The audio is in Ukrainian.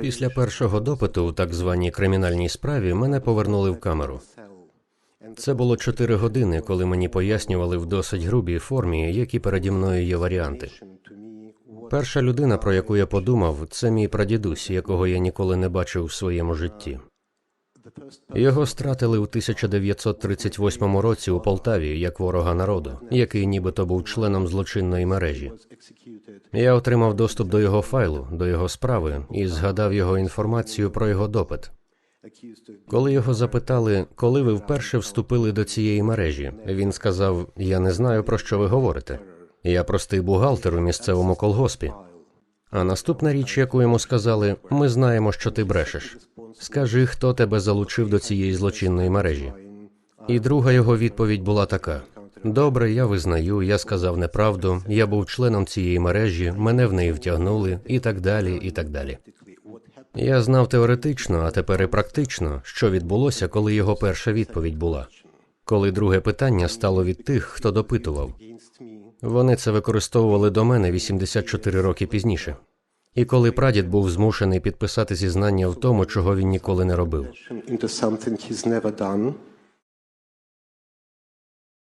Після першого допиту у так званій кримінальній справі мене повернули в камеру. Це було чотири години, коли мені пояснювали в досить грубій формі, які переді мною є варіанти. Перша людина, про яку я подумав, це мій прадідусь, якого я ніколи не бачив в своєму житті. Його стратили у 1938 році у Полтаві як ворога народу, який нібито був членом злочинної мережі. Я отримав доступ до його файлу, до його справи і згадав його інформацію про його допит. Коли його запитали, коли ви вперше вступили до цієї мережі, він сказав: Я не знаю про що ви говорите. Я простий бухгалтер у місцевому колгоспі. А наступна річ, яку йому сказали, ми знаємо, що ти брешеш. Скажи, хто тебе залучив до цієї злочинної мережі. І друга його відповідь була така: Добре, я визнаю, я сказав неправду, я був членом цієї мережі, мене в неї втягнули, і так далі, і так далі. Я знав теоретично, а тепер і практично, що відбулося, коли його перша відповідь була. Коли друге питання стало від тих, хто допитував. Вони це використовували до мене 84 роки пізніше. І коли прадід був змушений підписати зізнання в тому, чого він ніколи не робив.